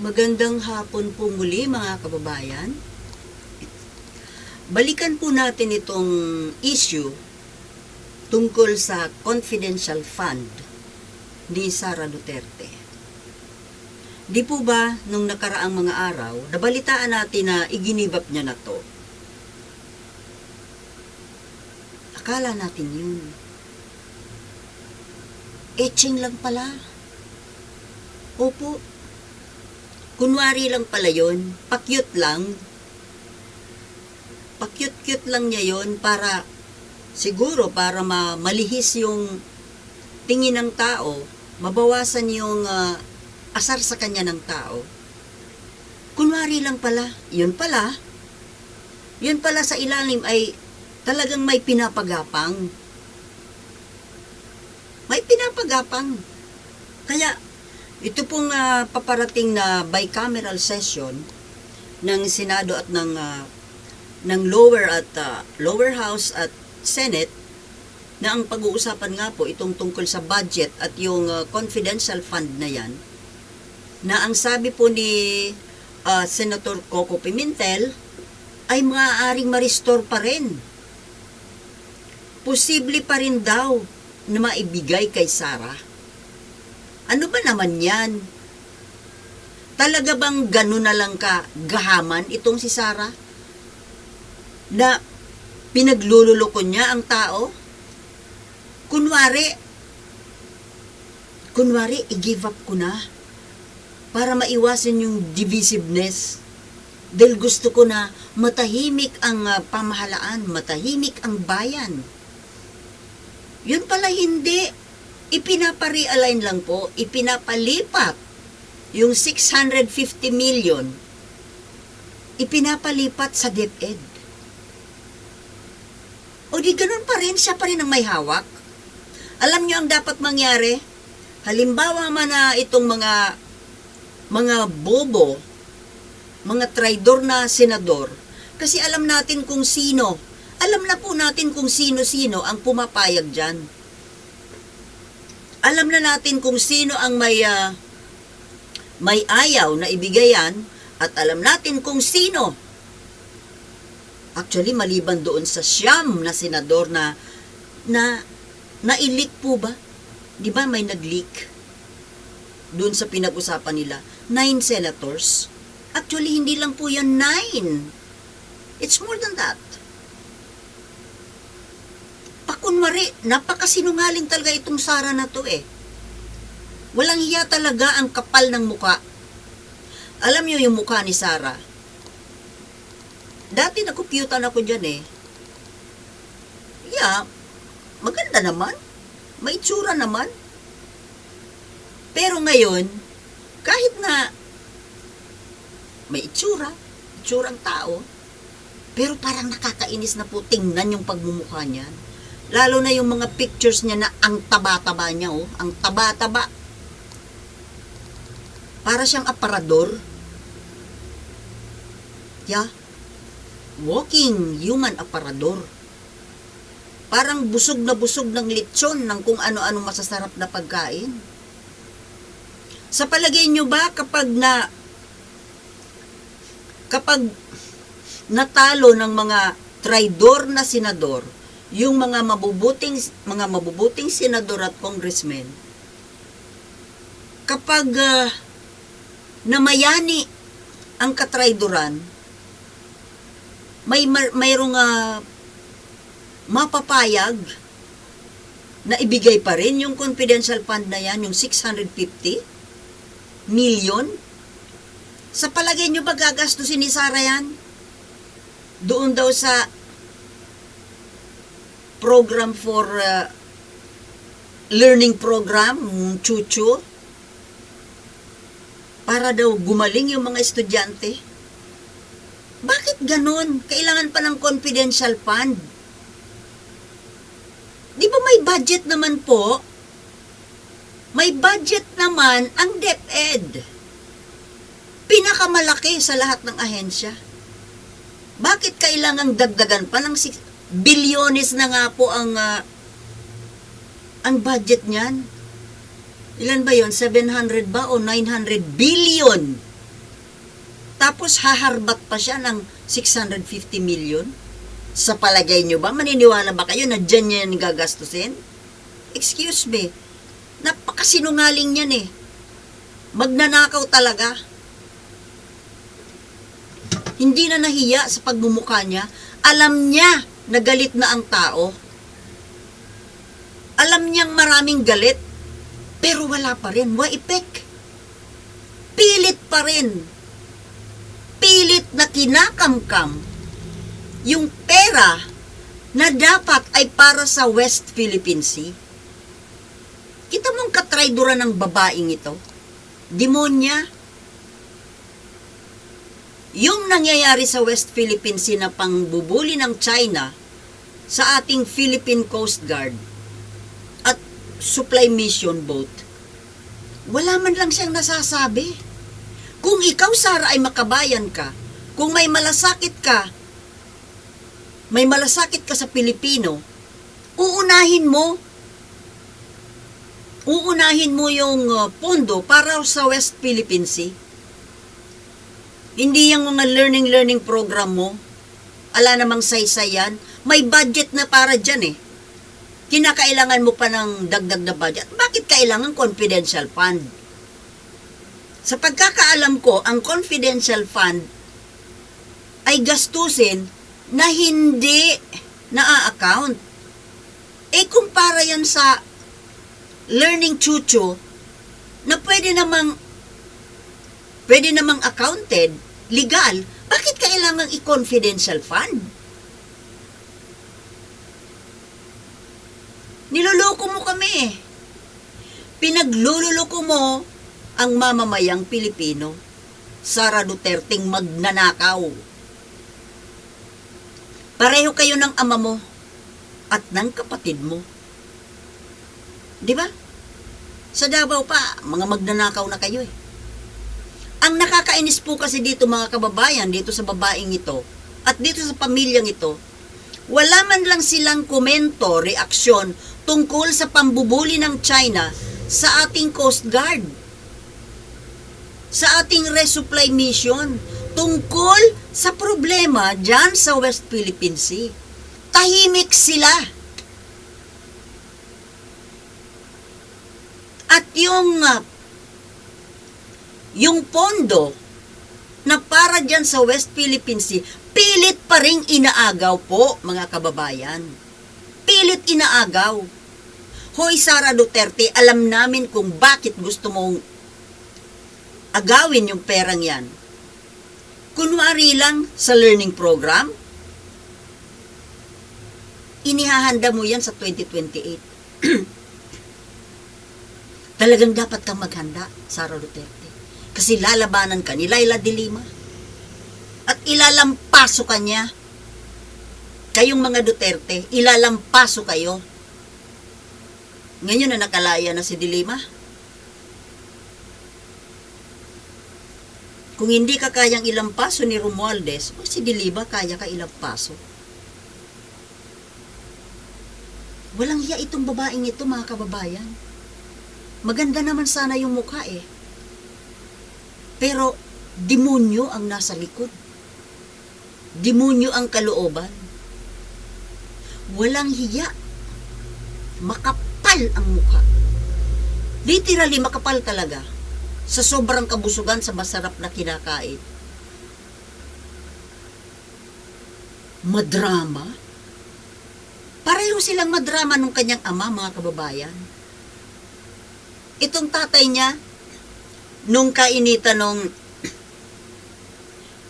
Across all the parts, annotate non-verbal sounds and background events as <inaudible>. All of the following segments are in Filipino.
Magandang hapon po muli mga kababayan. Balikan po natin itong issue tungkol sa confidential fund ni Sara Duterte. Di po ba nung nakaraang mga araw, nabalitaan natin na iginibap niya na to? Akala natin yun. Etching lang pala. Opo, Kunwari lang pala yun, pakyut lang. Pakyut-kyut lang niya yon para, siguro para ma malihis yung tingin ng tao, mabawasan yung ah, asar sa kanya ng tao. Kunwari lang pala, yun pala, yun pala sa ilalim ay talagang may pinapagapang. May pinapagapang. Kaya, ito pong ah, paparating na bicameral session ng Senado at ng ah, ng lower at ah, lower house at Senate na ang pag-uusapan nga po itong tungkol sa budget at yung ah, confidential fund na yan na ang sabi po ni ah, Senator Coco Pimentel ay maaaring ma-restore pa rin. Posible pa rin daw na maibigay kay Sarah. Ano ba naman yan? Talaga bang gano'n na lang ka gahaman itong si Sarah? Na pinaglululoko niya ang tao? Kunwari, kunwari, i-give up ko na para maiwasan yung divisiveness. Dahil gusto ko na matahimik ang ah, pamahalaan, matahimik ang bayan. Yun pala hindi ipinapa-realign lang po, ipinapalipat yung 650 million, ipinapalipat sa DepEd. O di ganun pa rin, siya pa rin ang may hawak. Alam nyo ang dapat mangyari? Halimbawa man na itong mga mga bobo, mga traidor na senador, kasi alam natin kung sino, alam na po natin kung sino-sino ang pumapayag dyan alam na natin kung sino ang may ah, may ayaw na ibigayan at alam natin kung sino. Actually, maliban doon sa siyam na senador na na na-leak po ba? Di ba may nag-leak? Doon sa pinag-usapan nila, nine senators. Actually, hindi lang po yan nine. It's more than that pakunwari, napakasinungaling talaga itong Sara na to eh. Walang hiya talaga ang kapal ng muka. Alam niyo yung mukha ni Sara. Dati nakuputan ako dyan eh. Yeah, maganda naman. May itsura naman. Pero ngayon, kahit na may itsura, itsurang tao, pero parang nakakainis na po tingnan yung pagmumukha niyan. Lalo na yung mga pictures niya na ang taba-taba niya, oh. Ang taba-taba. Para siyang aparador. Yeah. Walking human aparador. Parang busog na busog ng lechon ng kung ano-ano masasarap na pagkain. Sa palagay nyo ba kapag na kapag natalo ng mga traidor na senador, yung mga mabubuting mga mabubuting senador at congressmen kapag uh, namayani ang katrayduran may mayroong uh, mapapayag na ibigay pa rin yung confidential fund na yan, yung 650 million. Sa palagay nyo ba gagastusin ni Sara yan? Doon daw sa program for uh, learning program, chuchu, para daw gumaling yung mga estudyante. Bakit ganun? Kailangan pa ng confidential fund. Di ba may budget naman po? May budget naman ang DepEd. Pinakamalaki sa lahat ng ahensya. Bakit kailangang dagdagan pa ng bilyones na nga po ang uh, ang budget niyan. Ilan ba yon 700 ba o 900 billion Tapos haharbat pa siya ng 650 million. Sa palagay nyo ba, maniniwala ba kayo na dyan niya yan gagastusin? Excuse me, napakasinungaling yan eh. Magnanakaw talaga. Hindi na nahiya sa pagmumukha niya. Alam niya na galit na ang tao. Alam niyang maraming galit. Pero wala pa rin. Waipek. Pilit pa rin. Pilit na kinakamkam yung pera na dapat ay para sa West Philippine Sea. Kita mong katraidura ng babaeng ito. Demonya. Yung nangyayari sa West Philippine Sea na pangbubuli ng China sa ating Philippine Coast Guard at supply mission boat, wala man lang siyang nasasabi. Kung ikaw, Sara, ay makabayan ka, kung may malasakit ka, may malasakit ka sa Pilipino, uunahin mo uunahin mo yung uh, pondo para sa West Philippine Sea. Hindi yung mga learning-learning program mo. Ala namang saysay yan. May budget na para dyan eh. Kinakailangan mo pa ng dagdag na budget. Bakit kailangan confidential fund? Sa pagkakaalam ko, ang confidential fund ay gastusin na hindi na-account. Eh, kumpara yan sa learning chucho na pwede namang pwede namang accounted, legal, bakit kailangan i-confidential fund? Niloloko mo kami eh. Pinaglululoko mo ang mamamayang Pilipino. Sara Duterteng magnanakaw. Pareho kayo ng ama mo at ng kapatid mo. Di ba? Sa Davao pa, mga magnanakaw na kayo eh. Ang nakakainis po kasi dito mga kababayan, dito sa babaeng ito, at dito sa pamilyang ito, wala man lang silang komento, reaksyon tungkol sa pambubuli ng China sa ating Coast Guard, sa ating resupply mission, tungkol sa problema dyan sa West Philippine Sea. Tahimik sila. At yung uh, yung pondo na para dyan sa West Philippine Sea, pilit pa rin inaagaw po, mga kababayan. Pilit inaagaw. Hoy, Sara Duterte, alam namin kung bakit gusto mong agawin yung perang yan. Kunwari lang sa learning program, inihahanda mo yan sa 2028. <clears throat> Talagang dapat kang maghanda, Sara Duterte. Kasi lalabanan ka ni Laila de Lima. At ilalampaso ka niya. Kayong mga Duterte, ilalampaso kayo. Ngayon na nakalaya na si de Lima. Kung hindi ka kayang ilampaso ni Romualdez, o si de Lima kaya ka ilampaso. Walang hiya itong babaeng ito, mga kababayan. Maganda naman sana yung mukha eh. Pero, demonyo ang nasa likod. Demonyo ang kalooban. Walang hiya. Makapal ang mukha. Literally, makapal talaga. Sa sobrang kabusugan sa masarap na kinakain. Madrama? Pareho silang madrama nung kanyang ama, mga kababayan itong tatay niya, nung kainitan nung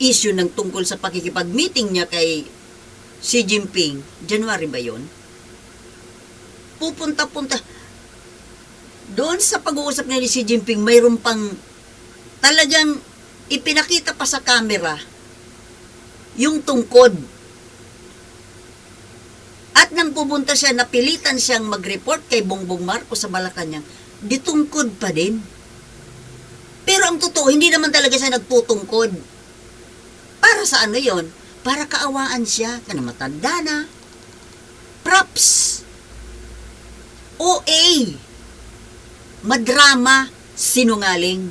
issue ng tungkol sa pakikipag-meeting niya kay Xi Jinping, January ba yon? Pupunta-punta. Doon sa pag-uusap niya ni Xi Jinping, mayroon pang talagang ipinakita pa sa camera yung tungkod. At nang pupunta siya, napilitan siyang mag-report kay Bongbong Marcos sa Malacanang, ditungkod pa din. Pero ang totoo, hindi naman talaga siya nagtutungkod. Para sa ano yon? Para kaawaan siya, kana matanda na. Props. OA. Madrama, sinungaling.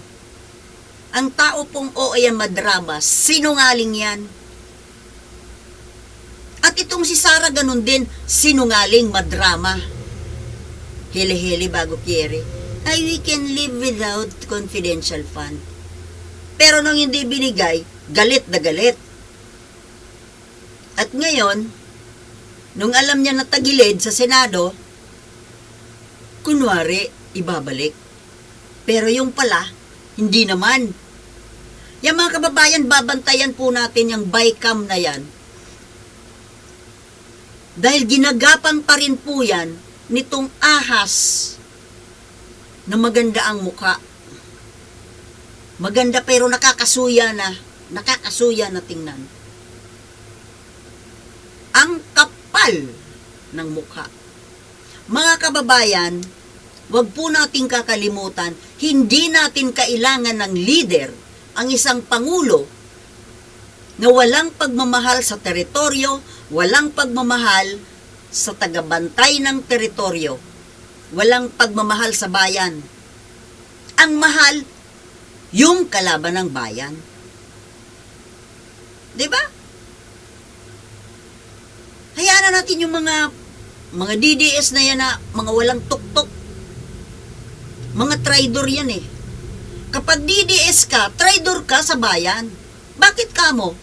Ang tao pong o ay madrama, sinungaling yan. At itong si Sarah ganun din, sinungaling, madrama. Hili-hili bago kiyere. Ay, we can live without confidential fund. Pero nung hindi binigay, galit na galit. At ngayon, nung alam niya na tagilid sa Senado, kunwari, ibabalik. Pero yung pala, hindi naman. Yung mga kababayan, babantayan po natin yung bycam na yan. Dahil ginagapang pa rin po yan nitong ahas na maganda ang mukha. Maganda pero nakakasuya na. Nakakasuya na tingnan. Ang kapal ng mukha. Mga kababayan, wag po nating kakalimutan, hindi natin kailangan ng leader, ang isang pangulo, na walang pagmamahal sa teritoryo, walang pagmamahal sa tagabantay ng teritoryo, walang pagmamahal sa bayan. Ang mahal, yung kalaban ng bayan. 'Di ba? Hayaan na natin yung mga mga DDS na yan na mga walang tuktok. Mga traidor yan eh. Kapag DDS ka, traidor ka sa bayan. Bakit ka mo?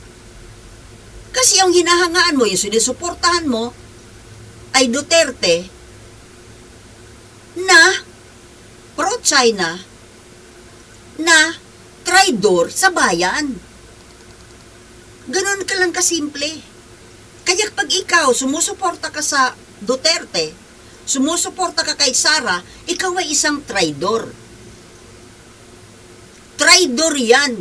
Kasi yung hinahangaan mo, yung sinusuportahan mo, ay Duterte na pro-China na traidor sa bayan. Ganon ka lang kasimple. Kaya pag ikaw sumusuporta ka sa Duterte, sumusuporta ka kay Sara, ikaw ay isang traidor. Traidor yan.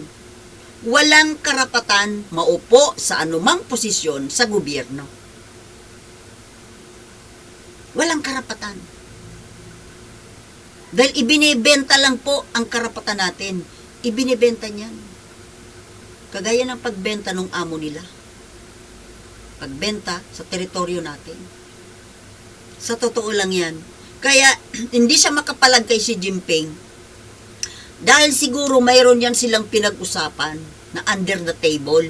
Walang karapatan maupo sa anumang posisyon sa gobyerno. Walang karapatan. Dahil ibinibenta lang po ang karapatan natin. Ibinibenta niyan. Kagaya ng pagbenta ng amo nila. Pagbenta sa teritoryo natin. Sa totoo lang yan. Kaya <clears throat> hindi siya makapalag kay Xi Jinping. Dahil siguro mayroon yan silang pinag-usapan na under the table.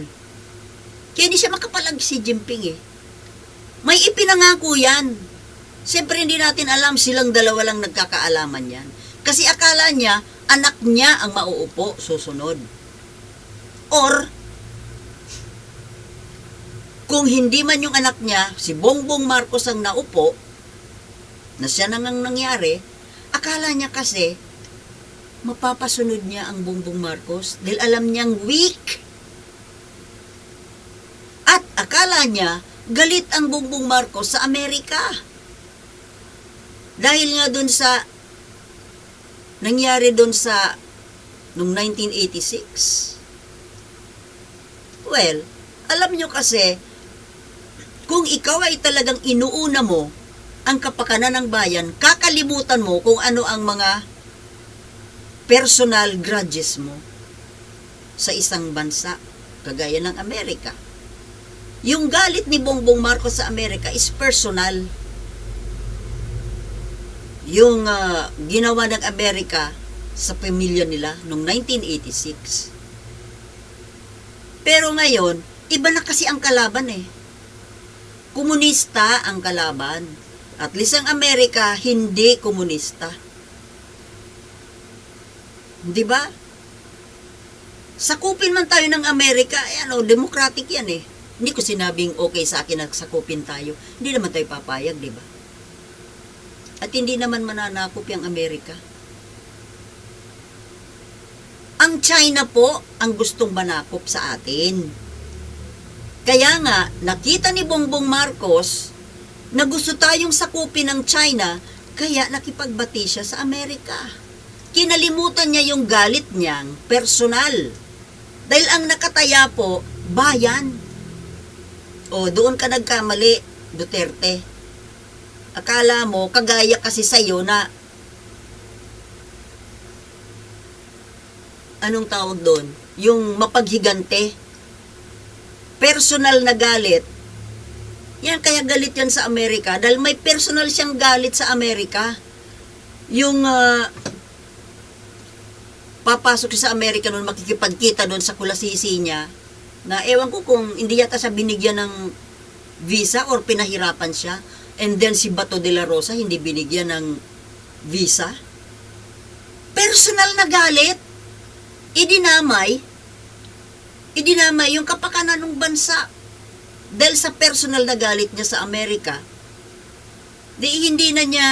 Kaya hindi siya makapalag si Jinping eh. May ipinangako yan. Siyempre hindi natin alam silang dalawa lang nagkakaalaman yan. Kasi akala niya, anak niya ang mauupo susunod. Or, kung hindi man yung anak niya, si Bongbong Marcos ang naupo, na siya nang ang nangyari, akala niya kasi, mapapasunod niya ang Bongbong Marcos dahil alam niyang weak. At akala niya, galit ang Bongbong Marcos sa Amerika. Dahil nga dun sa nangyari dun sa nung 1986. Well, alam nyo kasi, kung ikaw ay talagang inuuna mo ang kapakanan ng bayan, kakalimutan mo kung ano ang mga personal grudges mo sa isang bansa, kagaya ng Amerika. Yung galit ni Bongbong Marcos sa Amerika is personal. Yung ah, ginawa ng Amerika sa pamilya nila noong 1986. Pero ngayon, iba na kasi ang kalaban eh. Komunista ang kalaban. At least ang Amerika, hindi komunista. Di ba? Sakupin man tayo ng Amerika, eh, ano, democratic yan eh. Hindi ko sinabing okay sa akin na sakupin tayo. Hindi naman tayo papayag, di ba? At hindi naman mananakop yung Amerika. Ang China po ang gustong manakop sa atin. Kaya nga, nakita ni Bongbong Marcos na gusto tayong sakupin ng China, kaya nakipagbati siya sa Amerika. Kinalimutan niya yung galit niyang personal. Dahil ang nakataya po, bayan. O, doon ka nagkamali, Duterte. Akala mo, kagaya kasi sa'yo na anong tawag doon? Yung mapaghigante. Personal na galit. Yan, kaya galit yan sa Amerika. Dahil may personal siyang galit sa Amerika. Yung, ah, papasok siya sa Amerika noon, makikipagkita doon sa kulasisi niya, na ewan ko kung hindi yata siya binigyan ng visa or pinahirapan siya. And then si Bato de la Rosa hindi binigyan ng visa. Personal na galit. Idinamay. Idinamay yung kapakanan ng bansa. Dahil sa personal na galit niya sa Amerika, di hindi na niya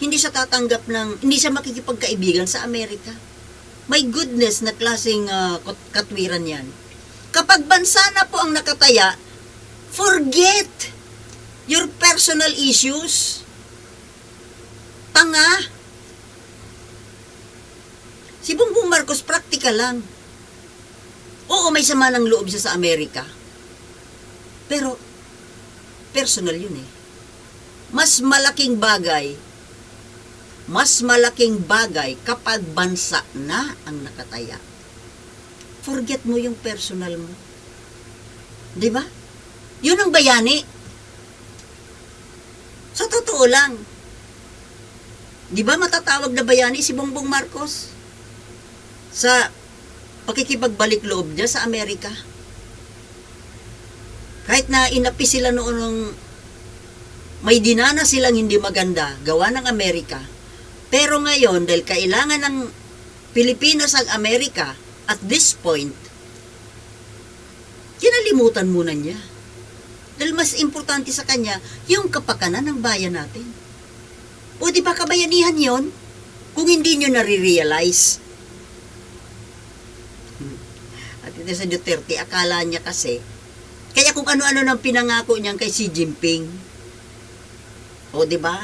hindi siya tatanggap ng hindi siya makikipagkaibigan sa Amerika. My goodness na klaseng kat- katwiran yan. Kapag bansa na po ang nakataya, forget your personal issues. Tanga. Si Bongbong Marcos, practical lang. Oo, may sama ng loob siya sa Amerika. Pero, personal yun eh. Mas malaking bagay, mas malaking bagay kapag bansa na ang nakataya. Forget mo yung personal mo. Di ba? Yun ang bayani. Sa totoo lang. Di ba matatawag na bayani si Bongbong Marcos? Sa pakikipagbalik loob niya sa Amerika. Kahit na inapi sila noon ng may dinana silang hindi maganda, gawa ng Amerika. Pero ngayon, dahil kailangan ng Pilipinas ang Amerika, at this point, kinalimutan muna niya. Dahil mas importante sa kanya, yung kapakanan ng bayan natin. O di ba kabayanihan yon? Kung hindi nyo nare-realize. Ito sa Duterte, akala niya kasi, kaya kung ano-ano nang pinangako niyan kay Xi Jinping, o, di ba?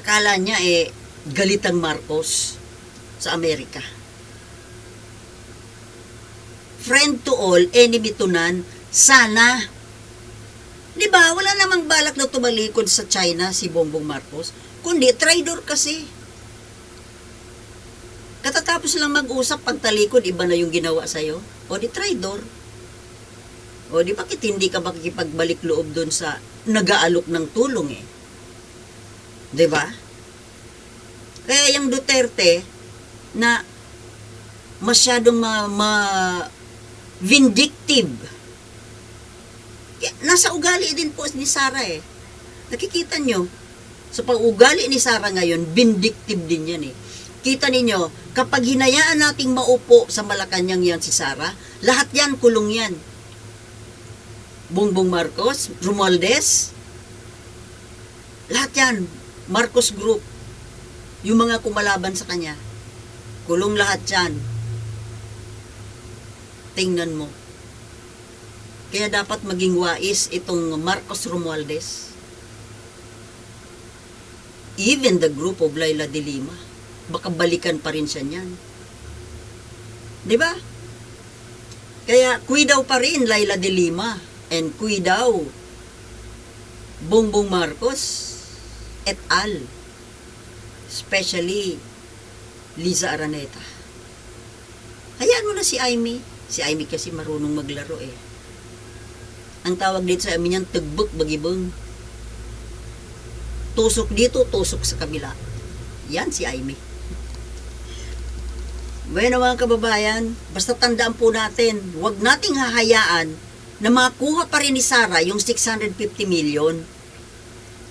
Akala niya eh galit ang Marcos sa Amerika. Friend to all, enemy to none, sana. Di ba? Wala namang balak na tumalikod sa China si Bongbong Marcos, kundi traidor kasi. Katatapos lang mag-usap, pagtalikod, iba na yung ginawa sa'yo. O di traidor. O di bakit hindi ka makikipagbalik loob doon sa nag-aalok ng tulong eh. ba? Kaya yung Duterte na masyadong ma, ma- vindictive. Nasa ugali din po ni Sara eh. Nakikita nyo, sa pag-ugali ni Sara ngayon, vindictive din yan eh. Kita ninyo, kapag hinayaan nating maupo sa Malacanang yan si Sara, lahat yan kulong yan. Bongbong Marcos, Romualdez, lahat yan, Marcos Group, yung mga kumalaban sa kanya, kulong lahat yan. Tingnan mo. Kaya dapat maging wais itong Marcos Romualdez. Even the group of Laila de Lima, baka balikan pa rin siya niyan. Di ba? Kaya kuidaw pa rin Laila de Lima and kuidaw Bongbong Marcos et al. Especially Liza Araneta. Hayaan mo na si Amy. Si Amy kasi marunong maglaro eh. Ang tawag dito sa amin yan, tugbok bagibong. Tusok dito, tusok sa kabila. Yan si Amy. Bueno mga kababayan, basta tandaan po natin, huwag nating hahayaan na makuha pa rin ni Sara yung 650 million.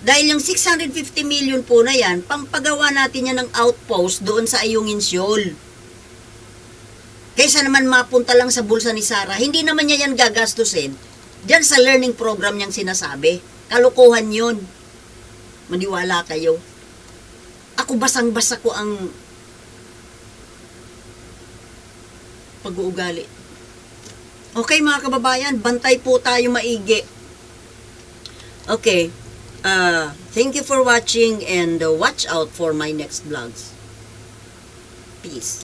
Dahil yung 650 million po na yan, pampagawa natin yan ng outpost doon sa Ayungin Siol. Kaysa naman mapunta lang sa bulsa ni Sara, hindi naman niya yan gagastusin. Diyan sa learning program niyang sinasabi. Kalukuhan yun. Maniwala kayo. Ako basang-basa ko ang pag-uugali. Okay mga kababayan, bantay po tayo maigi. Okay. Uh, thank you for watching and uh, watch out for my next vlogs. Peace.